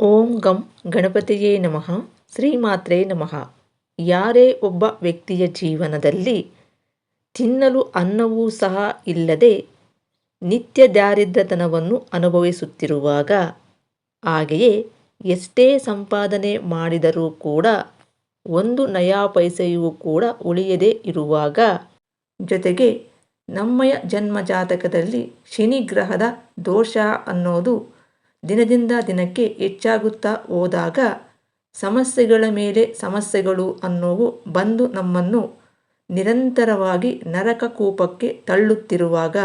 ಓಂ ಗಂ ಗಣಪತಿಯೇ ನಮಃ, ಶ್ರೀಮಾತ್ರೇ ನಮಃ. ಯಾರೇ ಒಬ್ಬ ವ್ಯಕ್ತಿಯ ಜೀವನದಲ್ಲಿ ತಿನ್ನಲು ಅನ್ನವೂ ಸಹ ಇಲ್ಲದೆ ನಿತ್ಯ ದಾರಿದ್ರ್ಯತನವನ್ನು ಅನುಭವಿಸುತ್ತಿರುವಾಗ, ಹಾಗೆಯೇ ಎಷ್ಟೇ ಸಂಪಾದನೆ ಮಾಡಿದರೂ ಕೂಡ, ಒಂದು ನಯಾ ಪೈಸೆಯೂ ಕೂಡ ಉಳಿಯದೇ ಇರುವಾಗ, ಜೊತೆಗೆ ನಮ್ಮಯ ಜನ್ಮ ಜಾತಕದಲ್ಲಿ ಶನಿಗ್ರಹದ ದೋಷ ಅನ್ನೋದು ದಿನದಿಂದ ದಿನಕ್ಕೆ ಹೆಚ್ಚಾಗುತ್ತಾ ಹೋದಾಗ ಸಮಸ್ಯೆಗಳ ಮೇಲೆ ಸಮಸ್ಯೆಗಳು ಅನ್ನೋವು ಬಂದು ನಮ್ಮನ್ನು ನಿರಂತರವಾಗಿ ನರಕ ಕೂಪಕ್ಕೆ ತಳ್ಳುತ್ತಿರುವಾಗ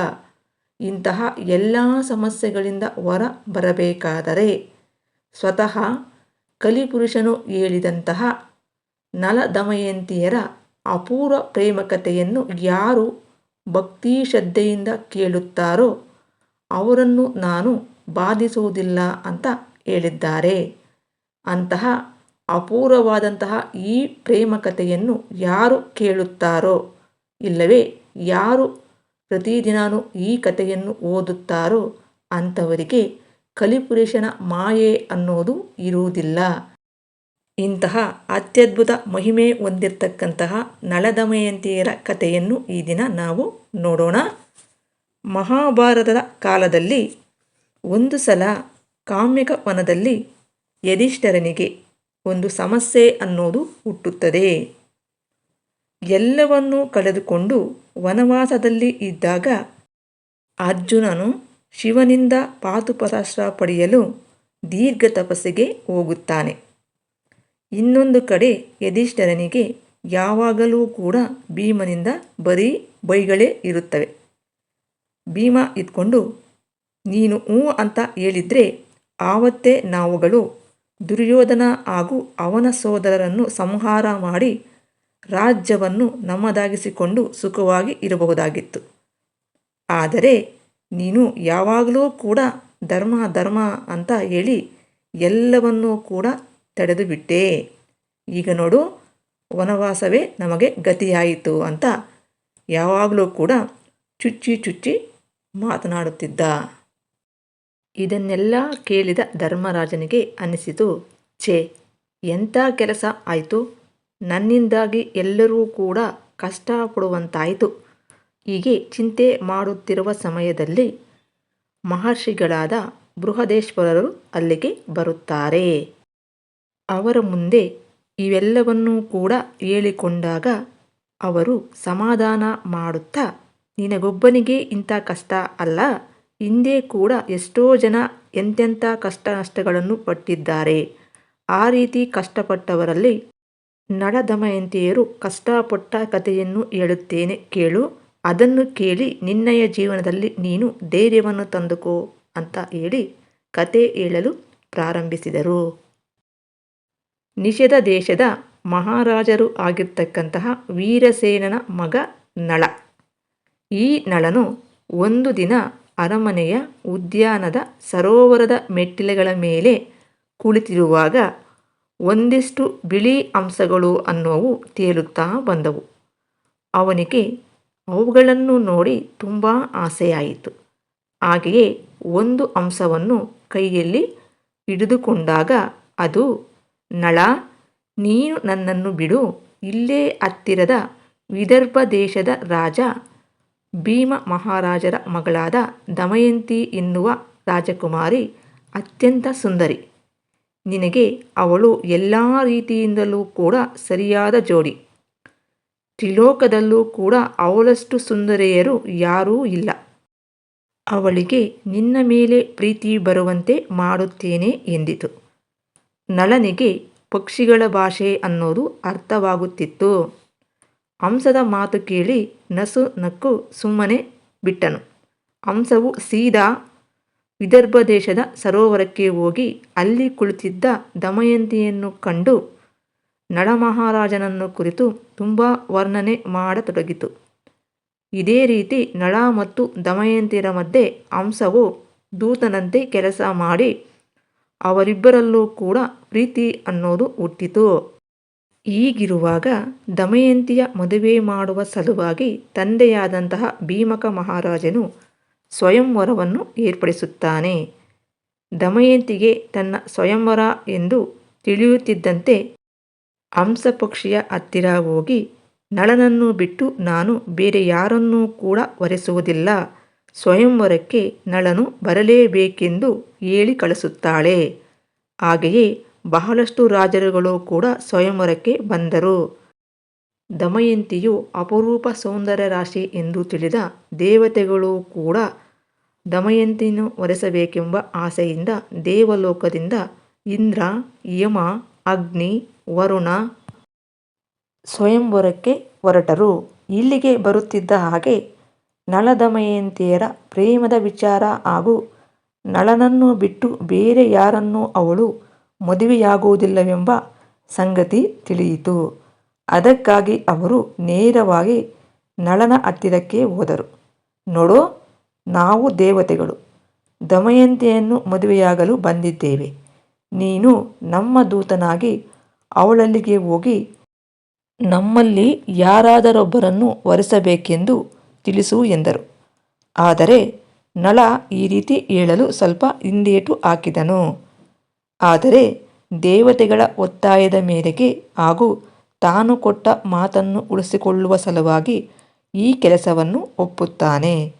ಇಂತಹ ಎಲ್ಲ ಸಮಸ್ಯೆಗಳಿಂದ ಹೊರ ಬರಬೇಕಾದರೆ ಸ್ವತಃ ಕಲಿಪುರುಷನು ಹೇಳಿದಂತಹ ನಲದಮಯಂತಿಯರ ಅಪೂರ್ವ ಪ್ರೇಮಕತೆಯನ್ನು ಯಾರು ಭಕ್ತಿ ಶ್ರದ್ಧೆಯಿಂದ ಕೇಳುತ್ತಾರೋ ಅವರನ್ನು ನಾನು ಬಾಧಿಸುವುದಿಲ್ಲ ಅಂತ ಹೇಳಿದ್ದಾರೆ. ಅಂತಹ ಅಪೂರ್ವವಾದಂತಹ ಈ ಪ್ರೇಮ ಕಥೆಯನ್ನು ಯಾರು ಕೇಳುತ್ತಾರೋ, ಇಲ್ಲವೇ ಯಾರು ಪ್ರತಿದಿನಾನು ಈ ಕಥೆಯನ್ನು ಓದುತ್ತಾರೋ ಅಂಥವರಿಗೆ ಕಲಿಪುರುಷನ ಮಾಯೆ ಅನ್ನೋದು ಇರುವುದಿಲ್ಲ. ಇಂತಹ ಅತ್ಯದ್ಭುತ ಮಹಿಮೆ ಹೊಂದಿರತಕ್ಕಂತಹ ನಳದಮಯಂತಿಯರ ಕಥೆಯನ್ನು ಈ ದಿನ ನಾವು ನೋಡೋಣ. ಮಹಾಭಾರತದ ಕಾಲದಲ್ಲಿ ಒಂದು ಸಲ ಕಾಮ್ಯಕ ವನದಲ್ಲಿ ಯಧಿಷ್ಠರನಿಗೆ ಒಂದು ಸಮಸ್ಯೆ ಅನ್ನೋದು ಹುಟ್ಟುತ್ತದೆ. ಎಲ್ಲವನ್ನೂ ಕಳೆದುಕೊಂಡು ವನವಾಸದಲ್ಲಿ ಇದ್ದಾಗ ಅರ್ಜುನನು ಶಿವನಿಂದ ಪಾತುಪರಾಶ್ರ ಪಡೆಯಲು ದೀರ್ಘ ತಪಸ್ಸಿಗೆ ಹೋಗುತ್ತಾನೆ. ಇನ್ನೊಂದು ಕಡೆ ಯಧಿಷ್ಠರನಿಗೆ ಯಾವಾಗಲೂ ಕೂಡ ಭೀಮನಿಂದ ಬರೀ ಬೈಗಳೇ ಇರುತ್ತವೆ. ಭೀಮ ಇದ್ಕೊಂಡು ನೀನು ಹ್ಞೂ ಅಂತ ಹೇಳಿದ್ರೆ ಆವತ್ತೇ ನಾವುಗಳು ದುರ್ಯೋಧನ ಹಾಗೂ ಅವನ ಸೋದರರನ್ನು ಸಂಹಾರ ಮಾಡಿ ರಾಜ್ಯವನ್ನು ನಮ್ಮದಾಗಿಸಿಕೊಂಡು ಸುಖವಾಗಿ ಇರಬಹುದಾಗಿತ್ತು. ಆದರೆ ನೀನು ಯಾವಾಗಲೂ ಕೂಡ ಧರ್ಮ ಧರ್ಮ ಅಂತ ಹೇಳಿ ಎಲ್ಲವನ್ನೂ ಕೂಡ ತಡೆದು ಬಿಟ್ಟೆ ಈಗ ನೋಡು, ವನವಾಸವೇ ನಮಗೆ ಗತಿಯಾಯಿತು ಅಂತ ಯಾವಾಗಲೂ ಕೂಡ ಚುಚ್ಚಿ ಚುಚ್ಚಿ ಮಾತನಾಡುತ್ತಿದ್ದ. ಇದನ್ನೆಲ್ಲ ಕೇಳಿದ ಧರ್ಮರಾಜನಿಗೆ ಅನಿಸಿತು, ಛೇ, ಎಂಥ ಕೆಲಸ ಆಯಿತು? ನನ್ನಿಂದಾಗಿ ಎಲ್ಲರೂ ಕೂಡ ಕಷ್ಟ ಕೊಡುವಂತಾಯಿತು ಹೀಗೆ ಚಿಂತೆ ಮಾಡುತ್ತಿರುವ ಸಮಯದಲ್ಲಿ ಮಹರ್ಷಿಗಳಾದ ಬೃಹದೇಶ್ವರರು ಅಲ್ಲಿಗೆ ಬರುತ್ತಾರೆ. ಅವರ ಮುಂದೆ ಇವೆಲ್ಲವನ್ನೂ ಕೂಡ ಹೇಳಿಕೊಂಡಾಗ ಅವರು ಸಮಾಧಾನ ಮಾಡುತ್ತಾ, ನಿನಗೊಬ್ಬನಿಗೆ ಇಂಥ ಕಷ್ಟ ಅಲ್ಲ? ಹಿಂದೆ ಕೂಡ ಎಷ್ಟೋ ಜನ ಎಂತೆಂಥ ಕಷ್ಟ ನಷ್ಟಗಳನ್ನು ಪಟ್ಟಿದ್ದಾರೆ. ಆ ರೀತಿ ಕಷ್ಟಪಟ್ಟವರಲ್ಲಿ ನಳದಮಯಂತಿಯರು ಕಷ್ಟಪಟ್ಟ ಕಥೆಯನ್ನು ಹೇಳುತ್ತೇನೆ ಕೇಳು. ಅದನ್ನು ಕೇಳಿ ನಿನ್ನಯ ಜೀವನದಲ್ಲಿ ನೀನು ಧೈರ್ಯವನ್ನು ತಂದುಕೋ ಅಂತ ಹೇಳಿ ಕತೆ ಹೇಳಲು ಪ್ರಾರಂಭಿಸಿದರು. ನಿಷೇಧ ದೇಶದ ಮಹಾರಾಜರು ಆಗಿರ್ತಕ್ಕಂತಹ ವೀರಸೇನನ ಮಗ ನಳ. ಈ ನಳನು ಒಂದು ದಿನ ಅರಮನೆಯ ಉದ್ಯಾನದ ಸರೋವರದ ಮೆಟ್ಟಿಲುಗಳ ಮೇಲೆ ಕುಳಿತಿರುವಾಗ ಒಂದಿಷ್ಟು ಬಿಳಿ ಅಂಶಗಳು ಅನ್ನೋವು ತೇಲುತ್ತಾ ಬಂದವು. ಅವನಿಗೆ ಅವುಗಳನ್ನು ನೋಡಿ ತುಂಬ ಆಸೆಯಾಯಿತು. ಹಾಗೆಯೇ ಒಂದು ಅಂಶವನ್ನು ಕೈಯಲ್ಲಿ ಹಿಡಿದುಕೊಂಡಾಗ ಅದು, ನಳ, ನೀನು ನನ್ನನ್ನು ಬಿಡು, ಇಲ್ಲೇ ಹತ್ತಿರದ ವಿದರ್ಭ ದೇಶದ ರಾಜ ಭೀಮ ಮಹಾರಾಜರ ಮಗಳಾದ ದಮಯಂತಿ ಎನ್ನುವ ರಾಜಕುಮಾರಿ ಅತ್ಯಂತ ಸುಂದರಿ. ನಿನಗೆ ಅವಳು ಎಲ್ಲ ರೀತಿಯಿಂದಲೂ ಕೂಡ ಸರಿಯಾದ ಜೋಡಿ. ತ್ರಿಲೋಕದಲ್ಲೂ ಕೂಡ ಅವಳಷ್ಟು ಸುಂದರಿಯರು ಯಾರೂ ಇಲ್ಲ. ಅವಳಿಗೆ ನಿನ್ನ ಮೇಲೆ ಪ್ರೀತಿ ಬರುವಂತೆ ಮಾಡುತ್ತೇನೆ ಎಂದಿತು. ನಳನಿಗೆ ಪಕ್ಷಿಗಳ ಭಾಷೆ ಅನ್ನೋದು ಅರ್ಥವಾಗುತ್ತಿತ್ತು. ಹಂಸದ ಮಾತು ಕೇಳಿ ನಸು ನಕ್ಕು ಸುಮ್ಮನೆ ಬಿಟ್ಟನು. ಹಂಸವು ಸೀದಾ ವಿದರ್ಭ ದೇಶದ ಸರೋವರಕ್ಕೆ ಹೋಗಿ ಅಲ್ಲಿ ಕುಳಿತಿದ್ದ ದಮಯಂತಿಯನ್ನು ಕಂಡು ನಳಮಹಾರಾಜನನ್ನು ಕುರಿತು ತುಂಬ ವರ್ಣನೆ ಮಾಡತೊಡಗಿತು. ಇದೇ ರೀತಿ ನಳ ಮತ್ತು ದಮಯಂತಿಯರ ಮಧ್ಯೆ ಹಂಸವು ದೂತನಂತೆ ಕೆಲಸ ಮಾಡಿ ಅವರಿಬ್ಬರಲ್ಲೂ ಕೂಡ ಪ್ರೀತಿ ಅನ್ನೋದು ಹುಟ್ಟಿತು. ಹೀಗಿರುವಾಗ ದಮಯಂತಿಯ ಮದುವೆ ಮಾಡುವ ಸಲುವಾಗಿ ತಂದೆಯಾದಂತಹ ಭೀಮಕ ಮಹಾರಾಜನು ಸ್ವಯಂವರವನ್ನು ಏರ್ಪಡಿಸುತ್ತಾನೆ. ದಮಯಂತಿಗೆ ತನ್ನ ಸ್ವಯಂವರ ಎಂದು ತಿಳಿಯುತ್ತಿದ್ದಂತೆ ಹಂಸಪಕ್ಷಿಯ ಹತ್ತಿರ ಹೋಗಿ, ನಳನನ್ನು ಬಿಟ್ಟು ನಾನು ಬೇರೆ ಯಾರನ್ನೂ ಕೂಡ ಒರೆಸುವುದಿಲ್ಲ ಸ್ವಯಂವರಕ್ಕೆ ನಳನು ಬರಲೇಬೇಕೆಂದು ಹೇಳಿ ಕಳಿಸುತ್ತಾಳೆ. ಹಾಗೆಯೇ ಬಹಳಷ್ಟು ರಾಜರುಗಳು ಕೂಡ ಸ್ವಯಂವರಕ್ಕೆ ಬಂದರು. ದಮಯಂತಿಯು ಅಪರೂಪ ಸೌಂದರ್ಯ ರಾಶಿ ಎಂದು ತಿಳಿದ ದೇವತೆಗಳು ಕೂಡ ದಮಯಂತಿಯನ್ನು ಒರೆಸಬೇಕೆಂಬ ಆಸೆಯಿಂದ ದೇವಲೋಕದಿಂದ ಇಂದ್ರ, ಯಮ, ಅಗ್ನಿ, ವರುಣ ಸ್ವಯಂವರಕ್ಕೆ ಹೊರಟರು. ಇಲ್ಲಿಗೆ ಬರುತ್ತಿದ್ದ ಹಾಗೆ ನಳದಮಯಂತಿಯರ ಪ್ರೇಮದ ವಿಚಾರ ಹಾಗೂ ನಳನನ್ನು ಬಿಟ್ಟು ಬೇರೆ ಯಾರನ್ನೂ ಅವಳು ಮದುವೆಯಾಗುವುದಿಲ್ಲವೆಂಬ ಸಂಗತಿ ತಿಳಿಯಿತು. ಅದಕ್ಕಾಗಿ ಅವರು ನೇರವಾಗಿ ನಳನ ಹತ್ತಿರಕ್ಕೆ ಹೋದರು. ನೋಡೋ, ನಾವು ದೇವತೆಗಳು. ದಮಯಂತಿಯನ್ನು ಮದುವೆಯಾಗಲು ಬಂದಿದ್ದೇವೆ. ನೀನು ನಮ್ಮ ದೂತನಾಗಿ ಅವಳಲ್ಲಿಗೆ ಹೋಗಿ ನಮ್ಮಲ್ಲಿ ಯಾರಾದರೊಬ್ಬರನ್ನು ವರಿಸಬೇಕೆಂದು ತಿಳಿಸು ಎಂದರು. ಆದರೆ ನಳ ಈ ರೀತಿ ಹೇಳಲು ಸ್ವಲ್ಪ ಹಿಂದೇಟು ಹಾಕಿದನು. ಆದರೆ ದೇವತೆಗಳ ಒತ್ತಾಯದ ಮೇರೆಗೆ ಹಾಗೂ ತಾನು ಕೊಟ್ಟ ಮಾತನ್ನು ಉಳಿಸಿಕೊಳ್ಳುವ ಸಲುವಾಗಿ ಈ ಕೆಲಸವನ್ನು ಒಪ್ಪುತ್ತಾನೆ.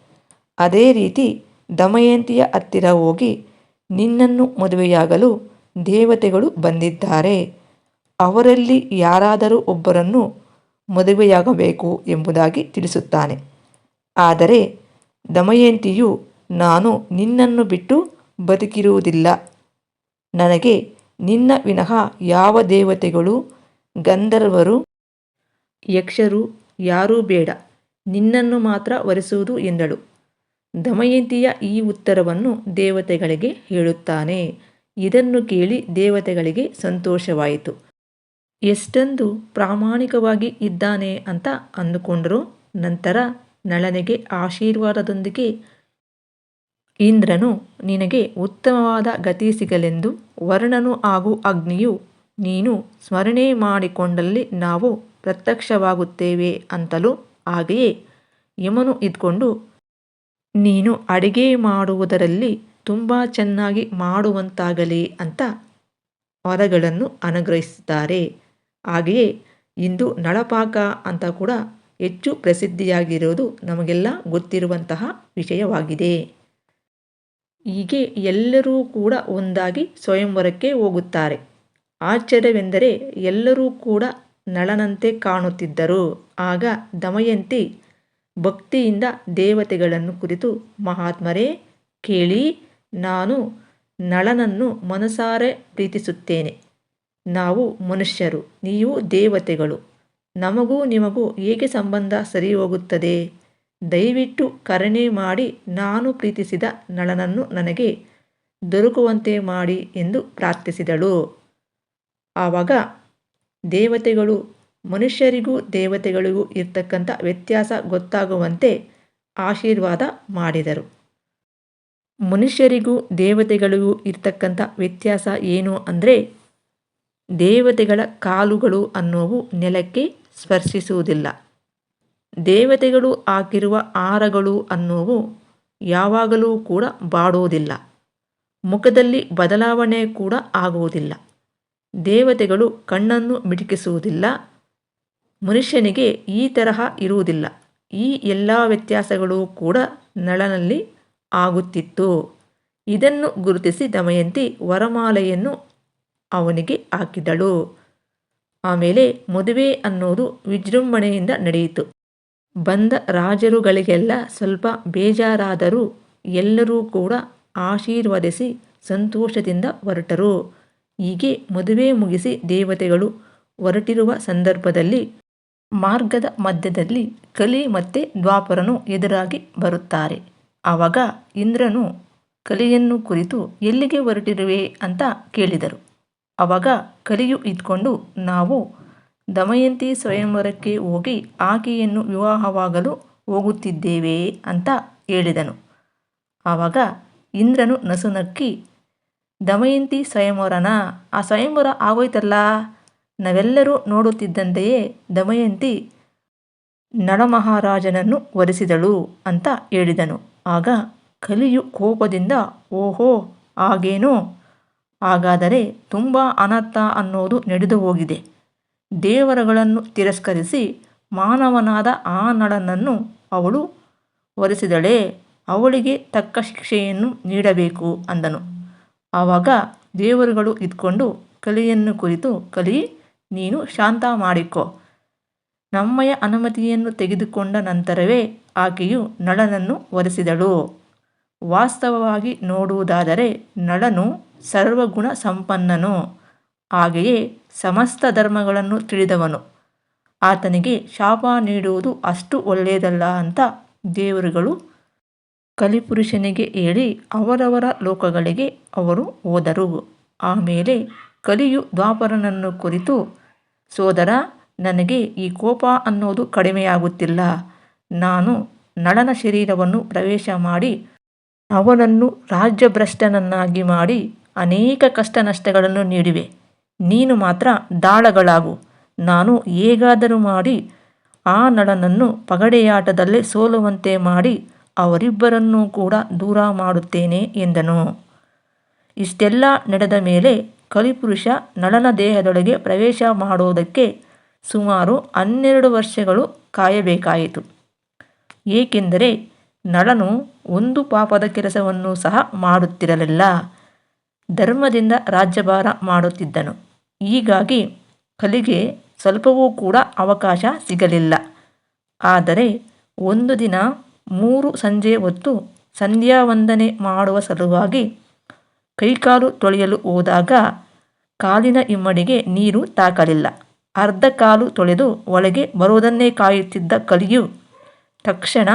ಅದೇ ರೀತಿ ದಮಯಂತಿಯ ಹತ್ತಿರ ಹೋಗಿ ನಿನ್ನನ್ನು ಮದುವೆಯಾಗಲು ದೇವತೆಗಳು ಬಂದಿದ್ದಾರೆ. ಅವರಲ್ಲಿ ಯಾರಾದರೂ ಒಬ್ಬರನ್ನು ಮದುವೆಯಾಗಬೇಕು ಎಂಬುದಾಗಿ ತಿಳಿಸುತ್ತಾನೆ. ಆದರೆ ದಮಯಂತಿಯು, ನಾನು ನಿನ್ನನ್ನು ಬಿಟ್ಟು ಬದುಕಿರುವುದಿಲ್ಲ. ನನಗೆ ನಿನ್ನ ವಿನಃ ಯಾವ ದೇವತೆಗಳು, ಗಂಧರ್ವರು, ಯಕ್ಷರು ಯಾರೂ ಬೇಡ. ನಿನ್ನನ್ನು ಮಾತ್ರ ವರಿಸುವುದು ಎಂದಳು. ದಮಯಂತಿಯ ಈ ಉತ್ತರವನ್ನು ದೇವತೆಗಳಿಗೆ ಹೇಳುತ್ತಾನೆ. ಇದನ್ನು ಕೇಳಿ ದೇವತೆಗಳಿಗೆ ಸಂತೋಷವಾಯಿತು. ಎಷ್ಟೊಂದು ಪ್ರಾಮಾಣಿಕವಾಗಿ ಇದ್ದಾನೆ ಅಂತ ಅಂದುಕೊಂಡರು. ನಂತರ ನಳನಿಗೆ ಆಶೀರ್ವಾದದೊಂದಿಗೆ ಇಂದ್ರನು, ನಿನಗೆ ಉತ್ತಮವಾದ ಗತಿ ಸಿಗಲೆಂದು ವರ್ಣನು ಹಾಗೂ ಅಗ್ನಿಯು ನೀನು ಸ್ಮರಣೆ ಮಾಡಿಕೊಂಡಲ್ಲಿ ನಾವು ಪ್ರತ್ಯಕ್ಷವಾಗುತ್ತೇವೆ ಅಂತಲೂ ಹಾಗೆಯೇ ಯಮನು ಇದ್ಕೊಂಡು, ನೀನು ಅಡಿಗೆ ಮಾಡುವುದರಲ್ಲಿ ತುಂಬ ಚೆನ್ನಾಗಿ ಮಾಡುವಂತಾಗಲಿ ಅಂತ ವರಗಳನ್ನು ಅನುಗ್ರಹಿಸುತ್ತಾರೆ. ಹಾಗೆಯೇ ಇಂದು ನಳಪಾಕ ಅಂತ ಕೂಡ ಹೆಚ್ಚು ಪ್ರಸಿದ್ಧಿಯಾಗಿರೋದು ನಮಗೆಲ್ಲ ಗೊತ್ತಿರುವಂತಹ ವಿಷಯವಾಗಿದೆ. ಹೀಗೆ ಎಲ್ಲರೂ ಕೂಡ ಒಂದಾಗಿ ಸ್ವಯಂವರಕ್ಕೆ ಹೋಗುತ್ತಾರೆ. ಆಶ್ಚರ್ಯವೆಂದರೆ ಎಲ್ಲರೂ ಕೂಡ ನಳನಂತೆ ಕಾಣುತ್ತಿದ್ದರು. ಆಗ ದಮಯಂತಿ ಭಕ್ತಿಯಿಂದ ದೇವತೆಗಳನ್ನು ಕುರಿತು, ಮಹಾತ್ಮರೇ, ಕೇಳಿ, ನಾನು ನಳನನ್ನು ಮನಸಾರೆ ಪ್ರೀತಿಸುತ್ತೇನೆ. ನಾವು ಮನುಷ್ಯರು, ನೀವು ದೇವತೆಗಳು. ನಮಗೂ ನಿಮಗೂ ಹೇಗೆ ಸಂಬಂಧ ಸರಿ ಹೋಗುತ್ತದೆ ದಯವಿಟ್ಟು ಕರುಣೆ ಮಾಡಿ ನಾನು ಪ್ರೀತಿಸಿದ ನಳನನ್ನು ನನಗೆ ದೊರಕುವಂತೆ ಮಾಡಿ ಎಂದು ಪ್ರಾರ್ಥಿಸಿದಳು. ಆವಾಗ ದೇವತೆಗಳು, ಮನುಷ್ಯರಿಗೂ ದೇವತೆಗಳಿಗೂ ಇರ್ತಕ್ಕಂಥ ವ್ಯತ್ಯಾಸ ಗೊತ್ತಾಗುವಂತೆ ಆಶೀರ್ವಾದ ಮಾಡಿದರು. ಮನುಷ್ಯರಿಗೂ ದೇವತೆಗಳಿಗೂ ಇರ್ತಕ್ಕಂಥ ವ್ಯತ್ಯಾಸ ಏನು ಅಂದರೆ, ದೇವತೆಗಳ ಕಾಲುಗಳು ಅನ್ನೋವು ನೆಲಕ್ಕೆ ಸ್ಪರ್ಶಿಸುವುದಿಲ್ಲ. ದೇವತೆಗಳು ಹಾಕಿರುವ ಆರಗಳು ಅನ್ನುವು ಯಾವಾಗಲೂ ಕೂಡ ಬಾಡುವುದಿಲ್ಲ ಮುಖದಲ್ಲಿ ಬದಲಾವಣೆ ಕೂಡ ಆಗುವುದಿಲ್ಲ. ದೇವತೆಗಳು ಕಣ್ಣನ್ನು ಮಿಟುಕಿಸುವುದಿಲ್ಲ. ಮನುಷ್ಯನಿಗೆ ಈ ತರಹ ಇರುವುದಿಲ್ಲ. ಈ ಎಲ್ಲ ವ್ಯತ್ಯಾಸಗಳು ಕೂಡ ನಳನಲ್ಲಿ ಆಗುತ್ತಿತ್ತು. ಇದನ್ನು ಗುರುತಿಸಿ ದಮಯಂತಿ ವರಮಾಲೆಯನ್ನು ಅವನಿಗೆ ಹಾಕಿದಳು. ಆಮೇಲೆ ಮದುವೆ ಅನ್ನೋದು ವಿಜೃಂಭಣೆಯಿಂದ ನಡೆಯಿತು. ಬಂದ ರಾಜರುಗಳಿಗೆಲ್ಲ ಸ್ವಲ್ಪ ಬೇಜಾರಾದರೂ ಎಲ್ಲರೂ ಕೂಡ ಆಶೀರ್ವದಿಸಿ ಸಂತೋಷದಿಂದ ಹೊರಟರು. ಹೀಗೆ ಮದುವೆ ಮುಗಿಸಿ ದೇವತೆಗಳು ಹೊರಟಿರುವ ಸಂದರ್ಭದಲ್ಲಿ ಮಾರ್ಗದ ಮಧ್ಯದಲ್ಲಿ ಕಲಿ ಮತ್ತು ದ್ವಾಪರನು ಎದುರಾಗಿ ಬರುತ್ತಾರೆ. ಆವಾಗ ಇಂದ್ರನು, ಕಲಿಯನ್ನು ಕುರಿತು ಎಲ್ಲಿಗೆ ಹೊರಟಿರುವೆ? ಅಂತ ಕೇಳಿದರು. ಆವಾಗ ಕಲಿಯು ಇದ್ಕೊಂಡು, ನಾವು ದಮಯಂತಿ ಸ್ವಯಂವರಕ್ಕೆ ಹೋಗಿ ಆಕೆಯನ್ನು ವಿವಾಹವಾಗಲು ಹೋಗುತ್ತಿದ್ದೇವೆ ಅಂತ ಹೇಳಿದನು. ಆವಾಗ ಇಂದ್ರನು ನಸುನಕ್ಕಿ, ದಮಯಂತಿ ಸ್ವಯಂವರನ? ಆ ಸ್ವಯಂವರ ಆಗೋಯ್ತಲ್ಲ? ನಾವೆಲ್ಲರೂ ನೋಡುತ್ತಿದ್ದಂತೆಯೇ ದಮಯಂತಿ ನಳಮಹಾರಾಜನನ್ನು ವರಿಸಿದಳು ಅಂತ ಹೇಳಿದನು. ಆಗ ಕಲಿಯು ಕೋಪದಿಂದ, ಓಹೋ, ಹಾಗೇನೋ? ಹಾಗಾದರೆ ತುಂಬ ಅನರ್ಥ ಅನ್ನೋದು ನಡೆದು ಹೋಗಿದೆ. ದೇವರುಗಳನ್ನು ತಿರಸ್ಕರಿಸಿ ಮಾನವನಾದ ಆ ನಳನನ್ನು ಅವಳು ಒರೆಸಿದಳೆ ಅವಳಿಗೆ ತಕ್ಕ ಶಿಕ್ಷೆಯನ್ನು ನೀಡಬೇಕು ಅಂದನು. ಆವಾಗ ದೇವರುಗಳು ಇದ್ಕೊಂಡು, ಕಲಿಯನ್ನು ಕುರಿತು ಕಲಿ, ನೀನು ಶಾಂತ ಮಾಡಿಕೊ. ನಮ್ಮಯ ಅನುಮತಿಯನ್ನು ತೆಗೆದುಕೊಂಡ ನಂತರವೇ ಆಕೆಯು ನಳನನ್ನು ಒರೆಸಿದಳು ವಾಸ್ತವವಾಗಿ ನೋಡುವುದಾದರೆ ನಳನು ಸರ್ವಗುಣ ಸಂಪನ್ನನು. ಹಾಗೆಯೇ ಸಮಸ್ತ ಧರ್ಮಗಳನ್ನು ತಿಳಿದವನು. ಆತನಿಗೆ ಶಾಪ ನೀಡುವುದು ಅಷ್ಟು ಒಳ್ಳೆಯದಲ್ಲ ಅಂತ ದೇವರುಗಳು ಕಲಿಪುರುಷನಿಗೆ ಹೇಳಿ ಅವರವರ ಲೋಕಗಳಿಗೆ ಅವರು ಹೋದರು. ಆಮೇಲೆ ಕಲಿಯು ದ್ವಾಪರನನ್ನು ಕುರಿತು, ಸೋದರ, ನನಗೆ ಈ ಕೋಪ ಅನ್ನೋದು ಕಡಿಮೆಯಾಗುತ್ತಿಲ್ಲ. ನಾನು ನಳನ ಶರೀರವನ್ನು ಪ್ರವೇಶ ಮಾಡಿ, ಅವನನ್ನು ರಾಜ್ಯಭ್ರಷ್ಟನನ್ನಾಗಿ ಮಾಡಿ ಅನೇಕ ಕಷ್ಟ ನಷ್ಟಗಳನ್ನು ನೀಡಿವೆ. ನೀನು ಮಾತ್ರ ದಾಳಗಳಾಗು. ನಾನು ಹೇಗಾದರೂ ಮಾಡಿ ಆ ನಳನನ್ನು ಪಗಡೆಯಾಟದಲ್ಲೇ ಸೋಲುವಂತೆ ಮಾಡಿ ಅವರಿಬ್ಬರನ್ನೂ ಕೂಡ ದೂರ ಮಾಡುತ್ತೇನೆ ಎಂದನು. ಇಷ್ಟೆಲ್ಲ ನಡೆದ ಮೇಲೆ ಕಲಿಪುರುಷ ನಳನ ದೇಹದೊಳಗೆ ಪ್ರವೇಶ ಮಾಡೋದಕ್ಕೆ ಸುಮಾರು ಹನ್ನೆರಡು ವರ್ಷಗಳು ಕಾಯಬೇಕಾಯಿತು. ಏಕೆಂದರೆ ನಳನು ಒಂದು ಪಾಪದ ಕೆಲಸವನ್ನು ಸಹ ಮಾಡುತ್ತಿರಲಿಲ್ಲ. ಧರ್ಮದಿಂದ ರಾಜ್ಯಭಾರ ಮಾಡುತ್ತಿದ್ದನು. ಹೀಗಾಗಿ ಕಲಿಗೆ ಸ್ವಲ್ಪವೂ ಕೂಡ ಅವಕಾಶ ಸಿಗಲಿಲ್ಲ. ಆದರೆ ಒಂದು ದಿನ ಮೂರು ಸಂಜೆ ಹೊತ್ತು ಸಂಧ್ಯಾ ವಂದನೆ ಮಾಡುವ ಸಲುವಾಗಿ ಕೈಕಾಲು ತೊಳೆಯಲು ಹೋದಾಗ ಕಾಲಿನ ಇಮ್ಮಡಿಗೆ ನೀರು ತಾಕಲಿಲ್ಲ. ಅರ್ಧ ಕಾಲು ತೊಳೆದು ಒಳಗೆ ಬರೋದನ್ನೇ ಕಾಯುತ್ತಿದ್ದ ಕಲಿಯು ತಕ್ಷಣ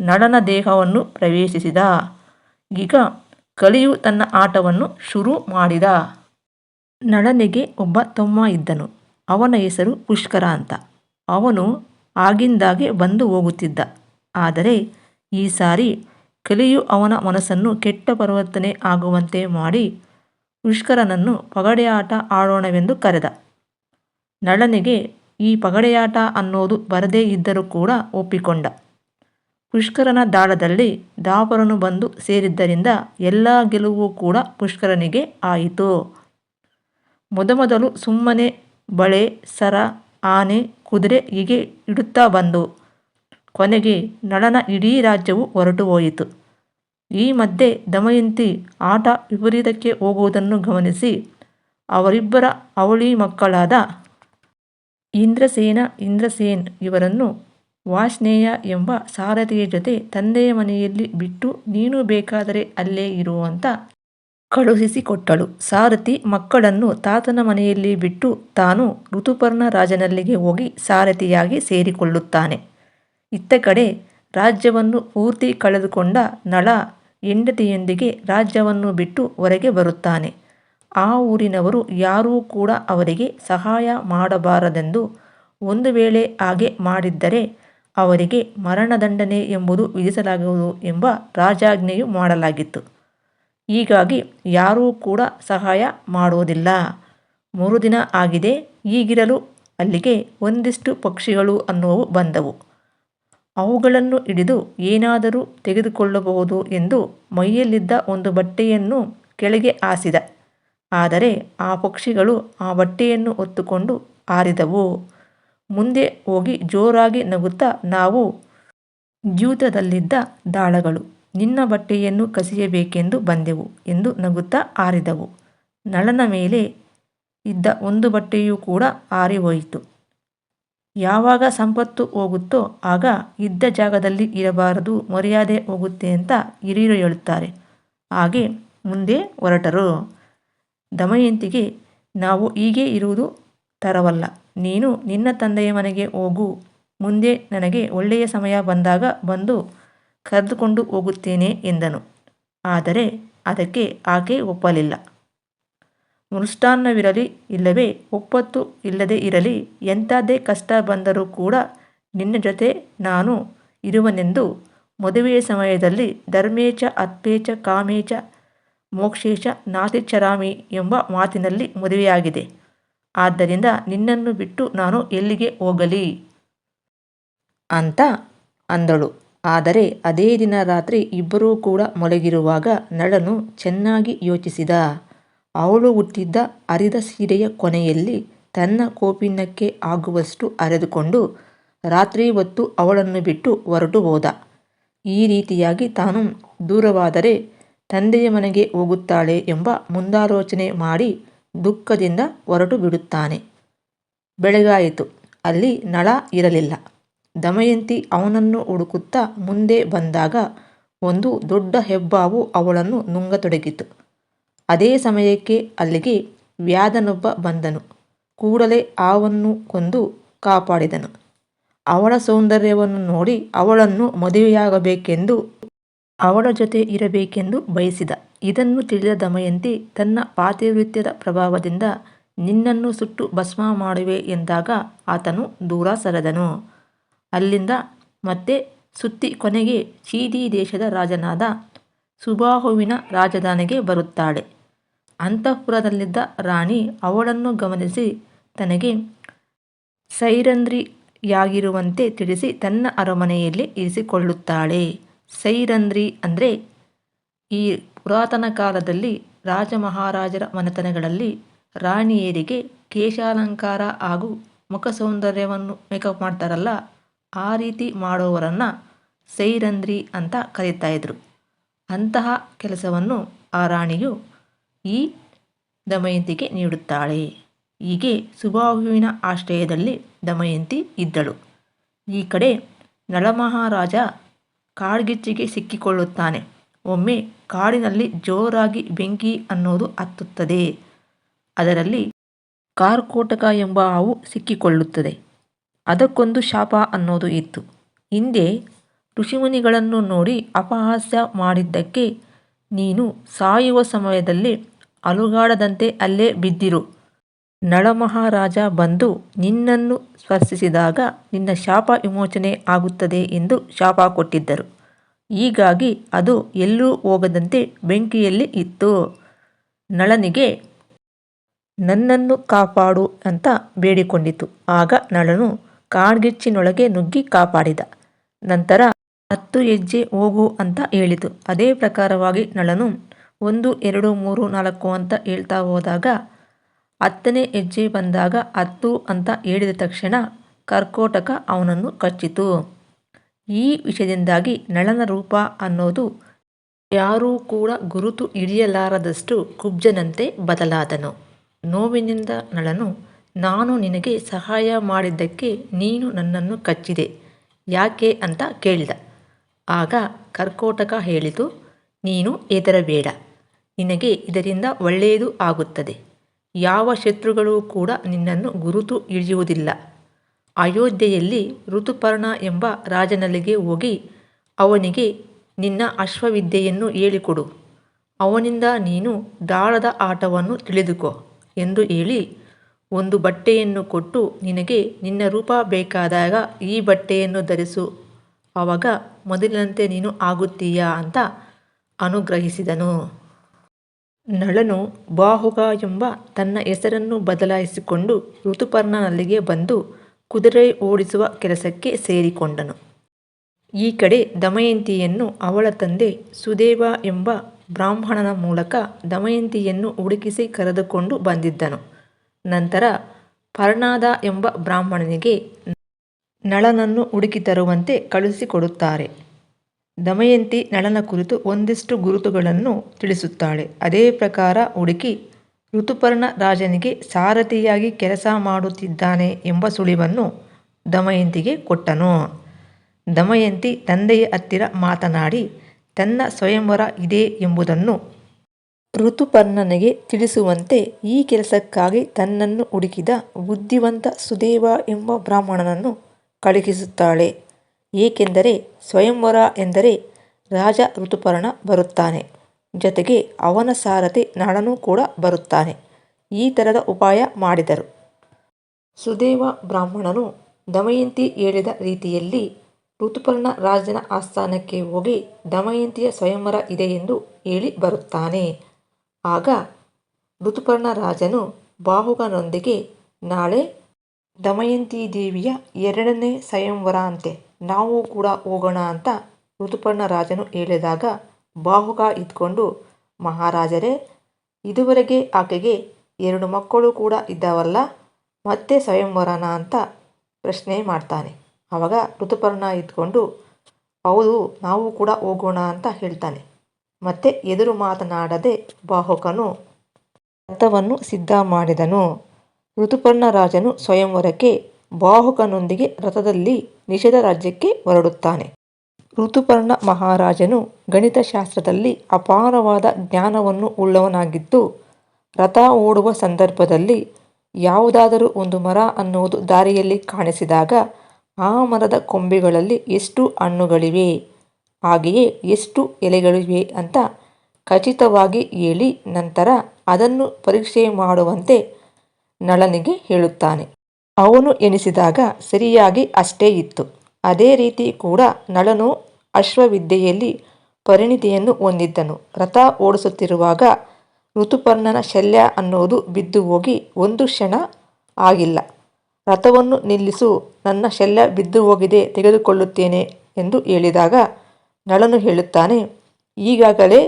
ನಳನ ದೇಹವನ್ನು ಪ್ರವೇಶಿಸಿದ. ಈಗ ಕಲಿಯು ತನ್ನ ಆಟವನ್ನು ಶುರು ಮಾಡಿದ. ನಳನಿಗೆ ಒಬ್ಬ ತಮ್ಮ ಇದ್ದನು. ಅವನ ಹೆಸರು ಪುಷ್ಕರ ಅಂತ. ಅವನು ಆಗಿಂದಾಗೆ ಬಂದು ಹೋಗುತ್ತಿದ್ದ. ಆದರೆ ಈ ಸಾರಿ ಕಲಿಯು ಅವನ ಮನಸ್ಸನ್ನು ಕೆಟ್ಟ ಪರಿವರ್ತನೆ ಆಗುವಂತೆ ಮಾಡಿ ಪುಷ್ಕರನನ್ನು ಪಗಡೆಯಾಟ ಆಡೋಣವೆಂದು ಕರೆದ. ನಳನಿಗೆ ಈ ಪಗಡೆಯಾಟ ಅನ್ನೋದು ಬರದೇ ಇದ್ದರೂ ಕೂಡ ಒಪ್ಪಿಕೊಂಡ. ಪುಷ್ಕರನ ದಾಳದಲ್ಲಿ ದಾಪರನು ಬಂದು ಸೇರಿದ್ದರಿಂದ ಎಲ್ಲ ಗೆಲುವು ಕೂಡ ಪುಷ್ಕರನಿಗೆ ಆಯಿತು. ಮೊದಮೊದಲು ಸುಮ್ಮನೆ ಬಳೆ, ಸರ, ಆನೆ, ಕುದುರೆ ಹೀಗೆ ಇಡುತ್ತಾ ಬಂದು ಕೊನೆಗೆ ನಳನ ಇಡೀ ರಾಜ್ಯವು ಹೊರಟು ಹೋಯಿತು. ಈ ಮಧ್ಯೆ ದಮಯಂತಿ ಆಟ ವಿಪರೀತಕ್ಕೆ ಹೋಗುವುದನ್ನು ಗಮನಿಸಿ ಅವರಿಬ್ಬರ ಅವಳಿ ಮಕ್ಕಳಾದ ಇಂದ್ರಸೇನ, ಇಂದ್ರಸೇನ್ ಇವರನ್ನು ವಾಷ್ಣೇಯ ಎಂಬ ಸಾರಥಿಯ ಜೊತೆ ತಂದೆಯ ಮನೆಯಲ್ಲಿ ಬಿಟ್ಟು ನೀನು ಬೇಕಾದರೆ ಅಲ್ಲೇ ಇರು ಕಳುಹಿಸಿಕೊಟ್ಟಳು ಸಾರಥಿ ಮಕ್ಕಳನ್ನು ತಾತನ ಮನೆಯಲ್ಲಿ ಬಿಟ್ಟು ತಾನು ಋತುಪರ್ಣ ರಾಜನಲ್ಲಿಗೆ ಹೋಗಿ ಸಾರಥಿಯಾಗಿ ಸೇರಿಕೊಳ್ಳುತ್ತಾನೆ. ಇತ್ತ ಕಡೆ ರಾಜ್ಯವನ್ನು ಪೂರ್ತಿ ಕಳೆದುಕೊಂಡ ನಳ ಹೆಂಡತಿಯೊಂದಿಗೆ ರಾಜ್ಯವನ್ನು ಬಿಟ್ಟು ಹೊರಗೆ ಬರುತ್ತಾನೆ. ಆ ಊರಿನವರು ಯಾರೂ ಕೂಡ ಅವರಿಗೆ ಸಹಾಯ ಮಾಡಬಾರದೆಂದು ಒಂದು ವೇಳೆ ಹಾಗೆ ಮಾಡಿದ್ದರೆ ಅವರಿಗೆ ಮರಣದಂಡನೆ ಎಂಬುದು ವಿಧಿಸಲಾಗುವುದು ಎಂಬ ರಾಜಾಜ್ಞೆಯು ಮಾಡಲಾಗಿತ್ತು. ಹೀಗಾಗಿ ಯಾರೂ ಕೂಡ ಸಹಾಯ ಮಾಡುವುದಿಲ್ಲ ಮರುದಿನ ಆಗಿದೆ, ಈಗಿರಲು ಅಲ್ಲಿಗೆ ಒಂದಿಷ್ಟು ಪಕ್ಷಿಗಳು ಅನ್ನುವು ಬಂದವು. ಅವುಗಳನ್ನು ಹಿಡಿದು ಏನಾದರೂ ತೆಗೆದುಕೊಳ್ಳಬಹುದು ಎಂದು ಮೈಯಲ್ಲಿದ್ದ ಒಂದು ಬಟ್ಟೆಯನ್ನು ಕೆಳಗೆ ಹಾಸಿದ. ಆದರೆ ಆ ಪಕ್ಷಿಗಳು ಆ ಬಟ್ಟೆಯನ್ನು ಹೊತ್ತುಕೊಂಡು ಆರಿದವು ಮುಂದೆ ಹೋಗಿ ಜೋರಾಗಿ ನಗುತ್ತಾ ನಾವು ದ್ಯೂತದಲ್ಲಿದ್ದ ದಾಳಗಳು. ನಿನ್ನ ಬಟ್ಟೆಯನ್ನು ಕಸಿಯಬೇಕೆಂದು ಬಂದೆವು ಎಂದು ನಗುತ್ತಾ ಆರಿದವು. ನಳನ ಮೇಲೆ ಇದ್ದ ಒಂದು ಬಟ್ಟೆಯೂ ಕೂಡ ಆರಿಹೋಯಿತು. ಯಾವಾಗ ಸಂಪತ್ತು ಹೋಗುತ್ತೋ ಆಗ ಇದ್ದ ಜಾಗದಲ್ಲಿ ಇರಬಾರದು, ಮರ್ಯಾದೆ ಹೋಗುತ್ತೆ ಅಂತ ಹಿರಿಯರು ಹೇಳುತ್ತಾರೆ. ಹಾಗೆ ಮುಂದೆ ಹೊರಟರು. ದಮಯಂತಿಗೆ, ನಾವು ಹೀಗೆ ಇರುವುದು ತರವಲ್ಲ. ನೀನು ನಿನ್ನ ತಂದೆಯ ಮನೆಗೆ ಹೋಗು. ಮುಂದೆ ನನಗೆ ಒಳ್ಳೆಯ ಸಮಯ ಬಂದಾಗ ಬಂದು ಕರೆದುಕೊಂಡು ಹೋಗುತ್ತೇನೆ ಎಂದನು. ಆದರೆ ಅದಕ್ಕೆ ಆಕೆ ಒಪ್ಪಲಿಲ್ಲ. ಮೃಷ್ಟಾನ್ನವಿರಲಿ ಇಲ್ಲವೇ ಒಪ್ಪತ್ತು ಇಲ್ಲದೆ ಇರಲಿ, ಎಂಥದ್ದೇ ಕಷ್ಟ ಬಂದರೂ ಕೂಡ ನಿನ್ನ ಜೊತೆ ನಾನು ಇರುವನೆಂದು ಮದುವೆಯ ಸಮಯದಲ್ಲಿ ಧರ್ಮೇಚ, ಅತ್ಪೇಚ, ಕಾಮೇಚ, ಮೋಕ್ಷೇಶ, ನಾತಿಚರಾಮಿ ಎಂಬ ಮಾತಿನಲ್ಲಿ ಮದುವೆಯಾಗಿದೆ. ಆದ್ದರಿಂದ ನಿನ್ನನ್ನು ಬಿಟ್ಟು ನಾನು ಎಲ್ಲಿಗೆ ಹೋಗಲಿ? ಅಂತ ಅಂದಳು. ಆದರೆ ಅದೇ ದಿನ ರಾತ್ರಿ ಇಬ್ಬರೂ ಕೂಡ ಮಲಗಿರುವಾಗ ನಳನು ಚೆನ್ನಾಗಿ ಯೋಚಿಸಿದ. ಅವಳು ಹುಟ್ಟಿದ್ದ ಅರಿದ ಸೀರೆಯ ಕೊನೆಯಲ್ಲಿ ತನ್ನ ಕೋಪಿನಕ್ಕೆ ಆಗುವಷ್ಟು ಅರೆದುಕೊಂಡು ರಾತ್ರಿ ಹೊತ್ತು ಅವಳನ್ನು ಬಿಟ್ಟು ಹೊರಟು ಹೋದ. ಈ ರೀತಿಯಾಗಿ ತಾನು ದೂರವಾದರೆ ತಂದೆಯ ಮನೆಗೆ ಹೋಗುತ್ತಾಳೆ ಎಂಬ ಮುಂದಾಲೋಚನೆ ಮಾಡಿ ದುಃಖದಿಂದ ಹೊರಟು ಬಿಡುತ್ತಾನೆ. ಬೆಳಗಾಯಿತು. ಅಲ್ಲಿ ನಳ ಇರಲಿಲ್ಲ. ದಮಯಂತಿ ಅವನನ್ನು ಹುಡುಕುತ್ತಾ ಮುಂದೆ ಬಂದಾಗ ಒಂದು ದೊಡ್ಡ ಹೆಬ್ಬಾವು ಅವಳನ್ನು ನುಂಗತೊಡಗಿತು. ಅದೇ ಸಮಯಕ್ಕೆ ಅಲ್ಲಿಗೆ ವ್ಯಾಧನೊಬ್ಬ ಬಂದನು. ಕೂಡಲೇ ಆವನ್ನು ಕೊಂದು ಕಾಪಾಡಿದನು. ಅವಳ ಸೌಂದರ್ಯವನ್ನು ನೋಡಿ ಅವಳನ್ನು ಮದುವೆಯಾಗಬೇಕೆಂದು, ಅವಳ ಜೊತೆ ಇರಬೇಕೆಂದು ಬಯಸಿದ. ಇದನ್ನು ತಿಳಿದ ದಮಯಂತಿ ತನ್ನ ಪಾತಿವೃತ್ಯದ ಪ್ರಭಾವದಿಂದ, ನಿನ್ನನ್ನು ಸುಟ್ಟು ಭಸ್ಮ ಮಾಡುವೆ ಎಂದಾಗ ಆತನು ದೂರ ಸರಿದನು. ಅಲ್ಲಿಂದ ಮತ್ತೆ ಸುತ್ತಿ ಕೊನೆಗೆ ಛೀದಿ ದೇಶದ ರಾಜನಾದ ಸುಬಾಹುವಿನ ರಾಜಧಾನಿಗೆ ಬರುತ್ತಾಳೆ. ಅಂತಃಪುರದಲ್ಲಿದ್ದ ರಾಣಿ ಅವಳನ್ನು ಗಮನಿಸಿ ತನಗೆ ಸೈರಂದ್ರಿಯಾಗಿರುವಂತೆ ತಿಳಿಸಿ ತನ್ನ ಅರಮನೆಯಲ್ಲಿ ಇರಿಸಿಕೊಳ್ಳುತ್ತಾಳೆ. ಸೈರಂದ್ರಿ ಅಂದರೆ ಈ ಪುರಾತನ ಕಾಲದಲ್ಲಿ ರಾಜ ಮಹಾರಾಜರ ಮನೆತನಗಳಲ್ಲಿ ರಾಣಿಯರಿಗೆ ಕೇಶಾಲಂಕಾರ ಹಾಗೂ ಮುಖ ಸೌಂದರ್ಯವನ್ನು ಮೇಕಪ್ ಮಾಡ್ತಾರಲ್ಲ ಆ ರೀತಿ ಮಾಡೋವರನ್ನು ಸೈರಂದ್ರಿ ಅಂತ ಕರೀತಾ ಇದ್ರು. ಅಂತಹ ಕೆಲಸವನ್ನು ಆ ರಾಣಿಯು ಈ ದಮಯಂತಿಗೆ ನೀಡುತ್ತಾಳೆ. ಹೀಗೆ ಸುಬಾಹುವಿನ ಆಶ್ರಯದಲ್ಲಿ ದಮಯಂತಿ ಇದ್ದಳು. ಈ ಕಡೆ ನಳಮಹಾರಾಜ ಕಾಡ್ಗಿಚ್ಚಿಗೆ ಸಿಕ್ಕಿಕೊಳ್ಳುತ್ತಾನೆ. ಒಮ್ಮೆ ಕಾಡಿನಲ್ಲಿ ಜೋರಾಗಿ ಬೆಂಕಿ ಅನ್ನೋದು ಹತ್ತುತ್ತದೆ. ಅದರಲ್ಲಿ ಕಾರ್ಕೋಟಕ ಎಂಬ ಹಾವು ಸಿಕ್ಕಿಕೊಳ್ಳುತ್ತದೆ. ಅದಕ್ಕೊಂದು ಶಾಪ ಅನ್ನೋದು ಇತ್ತು. ಹಿಂದೆ ಋಷಿಮುನಿಗಳನ್ನು ನೋಡಿ ಅಪಹಾಸ್ಯ ಮಾಡಿದ್ದಕ್ಕೆ ನೀನು ಸಾಯುವ ಸಮಯದಲ್ಲಿ ಅಲುಗಾಡದಂತೆ ಅಲ್ಲೇ ಬಿದ್ದಿರು. ನಳಮಹಾರಾಜ ಬಂದು ನಿನ್ನನ್ನು ಸ್ಪರ್ಶಿಸಿದಾಗ ನಿನ್ನ ಶಾಪ ವಿಮೋಚನೆ ಆಗುತ್ತದೆ ಎಂದು ಶಾಪ ಕೊಟ್ಟಿದ್ದರು. ಹೀಗಾಗಿ ಅದು ಎಲ್ಲೂ ಹೋಗದಂತೆ ಬೆಂಕಿಯಲ್ಲಿ ಇತ್ತು. ನಳನಿಗೆ, ನನ್ನನ್ನು ಕಾಪಾಡು ಅಂತ ಬೇಡಿಕೊಂಡಿತು. ಆಗ ನಳನು ಕಾಡ್ಗಿಚ್ಚಿನೊಳಗೆ ನುಗ್ಗಿ ಕಾಪಾಡಿದ. ನಂತರ ಹತ್ತು ಹೆಜ್ಜೆ ಹೋಗು ಅಂತ ಹೇಳಿತು. ಅದೇ ಪ್ರಕಾರವಾಗಿ ನಳನು ಒಂದು, ಎರಡು, ಮೂರು, ನಾಲ್ಕು ಅಂತ ಹೇಳ್ತಾ ಹೋದಾಗ ಹತ್ತನೇ ಹೆಜ್ಜೆ ಬಂದಾಗ ಹತ್ತು ಅಂತ ಹೇಳಿದ ತಕ್ಷಣ ಕರ್ಕೋಟಕ ಅವನನ್ನು ಕಚ್ಚಿತು. ಈ ವಿಷಯದಿಂದಾಗಿ ನಳನ ರೂಪ ಅನ್ನೋದು ಯಾರೂ ಕೂಡ ಗುರುತು ಹಿಡಿಯಲಾರದಷ್ಟು ಕುಬ್ಜನಂತೆ ಬದಲಾದನು. ನೋವಿನಿಂದ ನಳನು ನಾನು ನಿನಗೆ ಸಹಾಯ ಮಾಡಿದ್ದಕ್ಕೆ ನೀನು ನನ್ನನ್ನು ಕಚ್ಚಿದೆ ಯಾಕೆ ಅಂತ ಕೇಳಿದ. ಆಗ ಕರ್ಕೋಟಕ ಹೇಳಿತು, ನೀನು ಹೆದರಬೇಡ. ನಿನಗೆ ಇದರಿಂದ ಒಳ್ಳೆಯದು ಆಗುತ್ತದೆ. ಯಾವ ಶತ್ರುಗಳೂ ಕೂಡ ನಿನ್ನನ್ನು ಗುರುತು ಹಿಡಿಯುವುದಿಲ್ಲ. ಅಯೋಧ್ಯೆಯಲ್ಲಿ ಋತುಪರ್ಣ ಎಂಬ ರಾಜನಲ್ಲಿಗೆ ಹೋಗಿ ಅವನಿಗೆ ನಿನ್ನ ಅಶ್ವವಿದ್ಯೆಯನ್ನು ಹೇಳಿಕೊಡು. ಅವನಿಂದ ನೀನು ದಾಳದ ಆಟವನ್ನು ತಿಳಿದುಕೋ ಎಂದು ಹೇಳಿ ಒಂದು ಬಟ್ಟೆಯನ್ನು ಕೊಟ್ಟು ನಿನಗೆ ನಿನ್ನ ರೂಪ ಬೇಕಾದಾಗ ಈ ಬಟ್ಟೆಯನ್ನು ಧರಿಸು ಆವಾಗ ಮೊದಲಿನಂತೆ ನೀನು ಆಗುತ್ತೀಯ ಅಂತ ಅನುಗ್ರಹಿಸಿದನು. ನಳನು ಬಾಹುಗ ಎಂಬ ತನ್ನ ಹೆಸರನ್ನು ಬದಲಾಯಿಸಿಕೊಂಡು ಋತುಪರ್ಣನಲ್ಲಿಗೆ ಬಂದು ಕುದುರೆ ಓಡಿಸುವ ಕೆಲಸಕ್ಕೆ ಸೇರಿಕೊಂಡನು. ಈ ಕಡೆ ದಮಯಂತಿಯನ್ನು ಅವಳ ತಂದೆ ಸುದೇವ ಎಂಬ ಬ್ರಾಹ್ಮಣನ ಮೂಲಕ ದಮಯಂತಿಯನ್ನು ಹುಡುಕಿಸಿ ಕರೆದುಕೊಂಡು ಬಂದಿದ್ದನು. ನಂತರ ಪರ್ಣಾದ ಎಂಬ ಬ್ರಾಹ್ಮಣನಿಗೆ ನಳನನ್ನು ಹುಡುಕಿ ತರುವಂತೆ ಕಳುಹಿಸಿಕೊಡುತ್ತಾರೆ. ದಮಯಂತಿ ನಳನ ಕುರಿತು ಒಂದಿಷ್ಟು ಗುರುತುಗಳನ್ನು ತಿಳಿಸುತ್ತಾಳೆ. ಅದೇ ಪ್ರಕಾರ ಹುಡುಕಿ ಋತುಪರ್ಣ ರಾಜನಿಗೆ ಸಾರಥಿಯಾಗಿ ಕೆಲಸ ಮಾಡುತ್ತಿದ್ದಾನೆ ಎಂಬ ಸುಳಿವನ್ನು ದಮಯಂತಿಗೆ ಕೊಟ್ಟನು. ದಮಯಂತಿ ತಂದೆಯ ಹತ್ತಿರ ಮಾತನಾಡಿ, ತನ್ನ ಸ್ವಯಂವರ ಇದೆ ಎಂಬುದನ್ನು ಋತುಪರ್ಣನಿಗೆ ತಿಳಿಸುವಂತೆ ಈ ಕೆಲಸಕ್ಕಾಗಿ ತನ್ನನ್ನು ಹುಡುಕಿದ ಬುದ್ಧಿವಂತ ಸುದೇವ ಎಂಬ ಬ್ರಾಹ್ಮಣನನ್ನು ಕಳುಹಿಸುತ್ತಾಳೆ. ಏಕೆಂದರೆ ಸ್ವಯಂವರ ಎಂದರೆ ರಾಜ ಋತುಪರ್ಣ ಬರುತ್ತಾನೆ. ಜೊತೆಗೆ ಅವನ ಸಾರಥಿ ನಳನೂ ಕೂಡ ಬರುತ್ತಾನೆ. ಈ ಥರದ ಉಪಾಯ ಮಾಡಿದರು. ಸುದೇವ ಬ್ರಾಹ್ಮಣನು ದಮಯಂತಿ ಹೇಳಿದ ರೀತಿಯಲ್ಲಿ ಋತುಪರ್ಣ ರಾಜನ ಆಸ್ಥಾನಕ್ಕೆ ಹೋಗಿ ದಮಯಂತಿಯ ಸ್ವಯಂವರ ಇದೆ ಎಂದು ಹೇಳಿ ಬರುತ್ತಾನೆ. ಆಗ ಋತುಪರ್ಣ ರಾಜನು ಬಾಹುಗನೊಂದಿಗೆ ನಾಳೆ ದಮಯಂತಿ ದೇವಿಯ ಎರಡನೇ ಸ್ವಯಂವರ ಅಂತೆ ನಾವು ಕೂಡ ಹೋಗೋಣ ಅಂತ ಋತುಪರ್ಣ ರಾಜನು ಹೇಳಿದಾಗ, ಬಾಹುಗ ಇದ್ಕೊಂಡು, ಮಹಾರಾಜರೇ, ಇದುವರೆಗೆ ಆಕೆಗೆ ಎರಡು ಮಕ್ಕಳು ಕೂಡ ಇದ್ದಾವಲ್ಲ, ಮತ್ತೆ ಸ್ವಯಂವರನ ಅಂತ ಪ್ರಶ್ನೆ ಮಾಡ್ತಾನೆ. ಆವಾಗ ಋತುಪರ್ಣ ಇದ್ಕೊಂಡು, ಹೌದು, ನಾವು ಕೂಡ ಹೋಗೋಣ ಅಂತ ಹೇಳ್ತಾನೆ. ಮತ್ತೆ ಎದುರು ಮಾತನಾಡದೆ ಬಾಹುಕನು ರಥವನ್ನು ಸಿದ್ಧ ಮಾಡಿದನು. ಋತುಪರ್ಣರಾಜನು ಸ್ವಯಂವರಕ್ಕೆ ಬಾಹುಕನೊಂದಿಗೆ ರಥದಲ್ಲಿ ನಿಷೇಧ ರಾಜ್ಯಕ್ಕೆ ಹೊರಡುತ್ತಾನೆ. ಋತುಪರ್ಣ ಮಹಾರಾಜನು ಗಣಿತಶಾಸ್ತ್ರದಲ್ಲಿ ಅಪಾರವಾದ ಜ್ಞಾನವನ್ನು ಉಳ್ಳವನಾಗಿದ್ದು, ರಥ ಓಡುವ ಸಂದರ್ಭದಲ್ಲಿ ಯಾವುದಾದರೂ ಒಂದು ಮರ ಅನ್ನುವುದು ದಾರಿಯಲ್ಲಿ ಕಾಣಿಸಿದಾಗ ಆ ಮರದ ಕೊಂಬೆಗಳಲ್ಲಿ ಎಷ್ಟು ಹಣ್ಣುಗಳಿವೆ? ಹಾಗೆಯೇ ಎಷ್ಟು ಎಲೆಗಳಿವೆ ಅಂತ ಖಚಿತವಾಗಿ ಹೇಳಿ ನಂತರ ಅದನ್ನು ಪರೀಕ್ಷೆ ಮಾಡುವಂತೆ ನಳನಿಗೆ ಹೇಳುತ್ತಾನೆ. ಅವನು ಎಣಿಸಿದಾಗ ಸರಿಯಾಗಿ ಅಷ್ಟೇ ಇತ್ತು. ಅದೇ ರೀತಿ ಕೂಡ ನಳನು ಅಶ್ವವಿದ್ಯೆಯಲ್ಲಿ ಪರಿಣಿತಿಯನ್ನು ಹೊಂದಿದ್ದನು. ರಥ ಓಡಿಸುತ್ತಿರುವಾಗ ಋತುಪರ್ಣನ ಶಲ್ಯ ಅನ್ನೋದು ಬಿದ್ದು ಹೋಗಿ ಒಂದು ಕ್ಷಣ ಆಗಿಲ್ಲ. ರಥವನ್ನು ನಿಲ್ಲಿಸು, ನನ್ನ ಶಲ್ಯ ಬಿದ್ದು ಹೋಗಿದೆ, ತೆಗೆದುಕೊಳ್ಳುತ್ತೇನೆ ಎಂದು ಹೇಳಿದಾಗ ನಳನು ಹೇಳುತ್ತಾನೆ, ಈಗಾಗಲೇ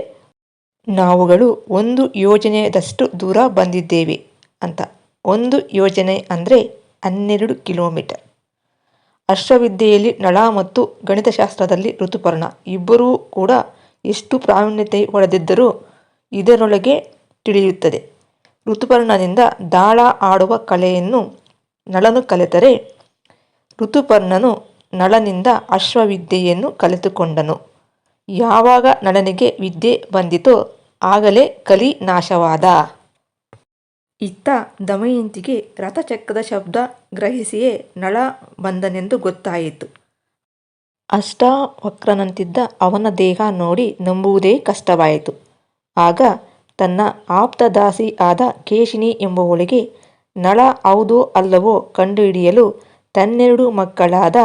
ನಾವುಗಳು ಒಂದು ಯೋಜನೆಯದಷ್ಟು ದೂರ ಬಂದಿದ್ದೇವೆ ಅಂತ. ಒಂದು ಯೋಜನೆ ಅಂದರೆ ಹನ್ನೆರಡು ಕಿಲೋಮೀಟರ್. ಅಶ್ವವಿದ್ಯೆಯಲ್ಲಿ ನಳ ಮತ್ತು ಗಣಿತಶಾಸ್ತ್ರದಲ್ಲಿ ಋತುಪರ್ಣ. ಇಬ್ಬರೂ ಕೂಡ ಎಷ್ಟು ಪ್ರಾವೀಣ್ಯತೆ ಹೊಡೆದಿದ್ದರೂ ಇದರೊಳಗೆ ತಿಳಿಯುತ್ತದೆ. ಋತುಪರ್ಣನಿಂದ ದಾಳ ಆಡುವ ಕಲೆಯನ್ನು ನಳನು ಕಲಿತರೆ, ಋತುಪರ್ಣನು ನಳನಿಂದ ಅಶ್ವವಿದ್ಯೆಯನ್ನು ಕಲಿತುಕೊಂಡನು. ಯಾವಾಗ ನಳನಿಗೆ ವಿದ್ಯೆ ಬಂದಿತೋ ಆಗಲೇ ಕಲಿ ನಾಶವಾದ. ಇತ್ತ ದಮಯಂತಿಗೆ ರಥಚಕ್ರದ ಶಬ್ದ ಗ್ರಹಿಸಿಯೇ ನಳ ಬಂದನೆಂದು ಗೊತ್ತಾಯಿತು. ಅಷ್ಟಾವಕ್ರನಂತಿದ್ದ ಅವನ ದೇಹ ನೋಡಿ ನಂಬುವುದೇ ಕಷ್ಟವಾಯಿತು. ಆಗ ತನ್ನ ಆಪ್ತದಾಸಿ ಆದ ಕೇಶಿನಿ ಎಂಬುವಳಿಗೆ, ನಳ ಹೌದೋ ಅಲ್ಲವೋ ಕಂಡುಹಿಡಿಯಲು ತನ್ನೆರಡು ಮಕ್ಕಳಾದ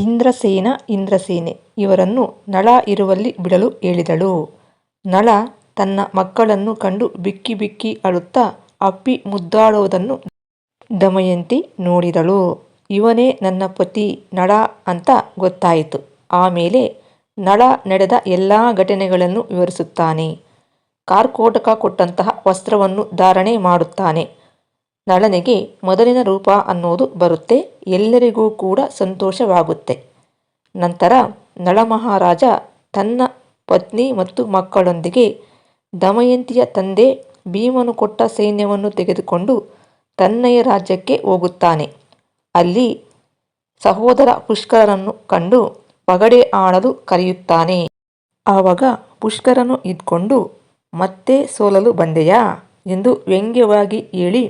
ಇಂದ್ರಸೇನ, ಇಂದ್ರಸೇನೆ. ಇವರನ್ನು ನಳ ಇರುವಲ್ಲಿ ಬಿಡಲು ಹೇಳಿದಳು. ನಳ ತನ್ನ ಮಕ್ಕಳನ್ನು ಕಂಡು ಬಿಕ್ಕಿ ಬಿಕ್ಕಿ ಅಳುತ್ತಾ ಅಪ್ಪಿ ಮುದ್ದಾಡುವುದನ್ನು ದಮಯಂತಿ ನೋಡಿದಳು. ಇವನೇ ನನ್ನ ಪತಿ ನಳ ಅಂತ ಗೊತ್ತಾಯಿತು. ಆಮೇಲೆ ನಳ ನಡೆದ ಎಲ್ಲ ಘಟನೆಗಳನ್ನು ವಿವರಿಸುತ್ತಾನೆ. ಕಾರ್ಕೋಟಕ ಕೊಟ್ಟಂತಹ ವಸ್ತ್ರವನ್ನು ಧಾರಣೆ ಮಾಡುತ್ತಾನೆ. ನಳನಿಗೆ ಮೊದಲಿನ ರೂಪ ಅನ್ನೋದು ಬರುತ್ತೆ, ಎಲ್ಲರಿಗೂ ಕೂಡ ಸಂತೋಷವಾಗುತ್ತೆ. ನಂತರ ನಳಮಹಾರಾಜ ತನ್ನ ಪತ್ನಿ ಮತ್ತು ಮಕ್ಕಳೊಂದಿಗೆ ದಮಯಂತಿಯ ತಂದೆ ಭೀಮನು ಕೊಟ್ಟ ಸೈನ್ಯವನ್ನು ತೆಗೆದುಕೊಂಡು ತನ್ನಯ ರಾಜ್ಯಕ್ಕೆ ಹೋಗುತ್ತಾನೆ. ಅಲ್ಲಿ ಸಹೋದರ ಪುಷ್ಕರನನ್ನು ಕಂಡು ಪಗಡೆ ಆಡಲು ಕರೆಯುತ್ತಾನೆ. ಆವಾಗ ಪುಷ್ಕರನು ಇದ್ಕೊಂಡು, ಮತ್ತೆ ಸೋಲಲು ಬಂದೆಯಾ? ಎಂದು ವ್ಯಂಗ್ಯವಾಗಿ ಹೇಳಿ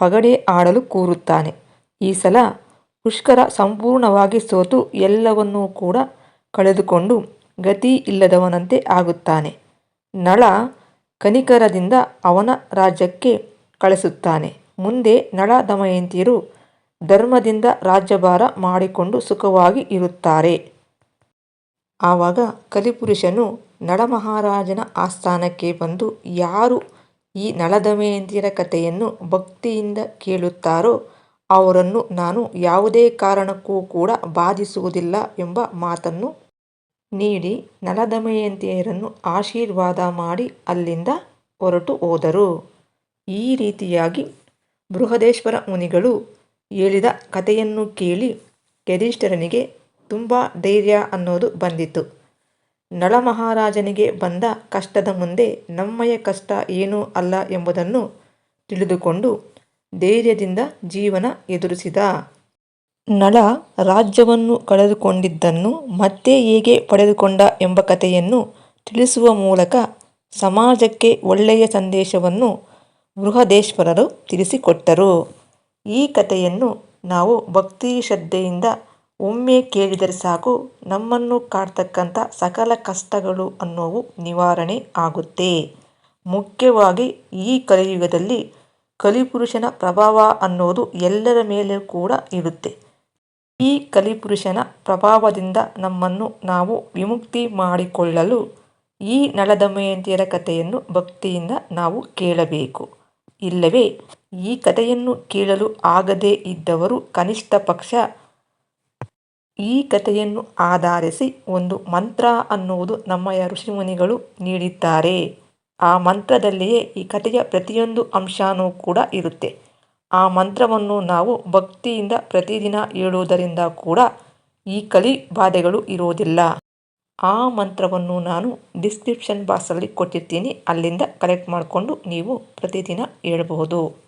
ಪಗಡೆ ಆಡಲು ಕೂರುತ್ತಾನೆ. ಈ ಸಲ ಪುಷ್ಕರ ಸಂಪೂರ್ಣವಾಗಿ ಸೋತು ಎಲ್ಲವನ್ನೂ ಕೂಡ ಕಳೆದುಕೊಂಡು ಗತಿ ಇಲ್ಲದವನಂತೆ ಆಗುತ್ತಾನೆ. ನಳ ಕನಿಕರದಿಂದ ಅವನ ರಾಜ್ಯಕ್ಕೆ ಕಳಿಸುತ್ತಾನೆ. ಮುಂದೆ ನಳ ದಮಯಂತಿಯರು ಧರ್ಮದಿಂದ ರಾಜ್ಯಭಾರ ಮಾಡಿಕೊಂಡು ಸುಖವಾಗಿ ಇರುತ್ತಾರೆ. ಆವಾಗ ಕಲಿಪುರುಷನು ನಳಮಹಾರಾಜನ ಆಸ್ಥಾನಕ್ಕೆ ಬಂದು ಯಾರು ಈ ನಳದಮಯಂತಿಯರ ಕಥೆಯನ್ನು ಭಕ್ತಿಯಿಂದ ಕೇಳುತ್ತಾರೋ, ಅವರನ್ನು ನಾನು ಯಾವುದೇ ಕಾರಣಕ್ಕೂ ಕೂಡ ಬಾಧಿಸುವುದಿಲ್ಲ ಎಂಬ ಮಾತನ್ನು ನೀಡಿ ನಳದಮಯಂತಿಯರನ್ನು ಆಶೀರ್ವಾದ ಮಾಡಿ ಅಲ್ಲಿಂದ ಹೊರಟು ಹೋದರು. ಈ ರೀತಿಯಾಗಿ ಬೃಹದೇಶ್ವರ ಮುನಿಗಳು ಹೇಳಿದ ಕಥೆಯನ್ನು ಕೇಳಿ ಯಧಿಷ್ಠರನಿಗೆ ತುಂಬ ಧೈರ್ಯ ಅನ್ನೋದು ಬಂದಿತು ನಳಮಹಾರಾಜನಿಗೆ ಬಂದ ಕಷ್ಟದ ಮುಂದೆ ನಮ್ಮಯ ಕಷ್ಟ ಏನೂ ಅಲ್ಲ ಎಂಬುದನ್ನು ತಿಳಿದುಕೊಂಡು ಧೈರ್ಯದಿಂದ ಜೀವನ ಎದುರಿಸಿದ. ನಳ ರಾಜ್ಯವನ್ನು ಕಳೆದುಕೊಂಡಿದ್ದನ್ನು ಮತ್ತೆ ಹೇಗೆ ಪಡೆದುಕೊಂಡ ಎಂಬ ಕಥೆಯನ್ನು ತಿಳಿಸುವ ಮೂಲಕ ಸಮಾಜಕ್ಕೆ ಒಳ್ಳೆಯ ಸಂದೇಶವನ್ನು ಬೃಹದೇಶ್ವರರು ತಿಳಿಸಿಕೊಟ್ಟರು. ಈ ಕಥೆಯನ್ನು ನಾವು ಭಕ್ತಿ ಶ್ರದ್ಧೆಯಿಂದ ಒಮ್ಮೆ ಕೇಳಿದರೆ ಸಾಕು, ನಮ್ಮನ್ನು ಕಾಡ್ತಕ್ಕಂಥ ಸಕಲ ಕಷ್ಟಗಳು ಅನ್ನೋವು ನಿವಾರಣೆ ಆಗುತ್ತೆ. ಮುಖ್ಯವಾಗಿ ಈ ಕಲಿಯುಗದಲ್ಲಿ ಕಲಿಪುರುಷನ ಪ್ರಭಾವ ಅನ್ನೋದು ಎಲ್ಲರ ಮೇಲೆ ಕೂಡ ಇರುತ್ತೆ. ಈ ಕಲಿಪುರುಷನ ಪ್ರಭಾವದಿಂದ ನಮ್ಮನ್ನು ನಾವು ವಿಮುಕ್ತಿ ಮಾಡಿಕೊಳ್ಳಲು ಈ ನಳದಮಯಂತಿಯರ ಕಥೆಯನ್ನು ಭಕ್ತಿಯಿಂದ ನಾವು ಕೇಳಬೇಕು. ಇಲ್ಲವೇ, ಈ ಕಥೆಯನ್ನು ಕೇಳಲು ಆಗದೇ ಇದ್ದವರು ಕನಿಷ್ಠ ಪಕ್ಷ ಈ ಕಥೆಯನ್ನು ಆಧರಿಸಿ ಒಂದು ಮಂತ್ರ ಅನ್ನುವುದು ನಮ್ಮಯ ಋಷಿಮುನಿಗಳು ನೀಡಿದ್ದಾರೆ. ಆ ಮಂತ್ರದಲ್ಲಿಯೇ ಈ ಕಥೆಯ ಪ್ರತಿಯೊಂದು ಅಂಶನೂ ಕೂಡ ಇರುತ್ತೆ. ಆ ಮಂತ್ರವನ್ನು ನಾವು ಭಕ್ತಿಯಿಂದ ಪ್ರತಿದಿನ ಹೇಳುವುದರಿಂದ ಕೂಡ ಈ ಕಲಿ ಬಾಧೆಗಳು ಇರೋದಿಲ್ಲ ಆ ಮಂತ್ರವನ್ನು ನಾನು ಡಿಸ್ಕ್ರಿಪ್ಷನ್ ಬಾಕ್ಸಲ್ಲಿ ಕೊಟ್ಟಿರ್ತೀನಿ. ಅಲ್ಲಿಂದ ಕಲೆಕ್ಟ್ ಮಾಡಿಕೊಂಡು ನೀವು ಪ್ರತಿದಿನ ಹೇಳಬಹುದು.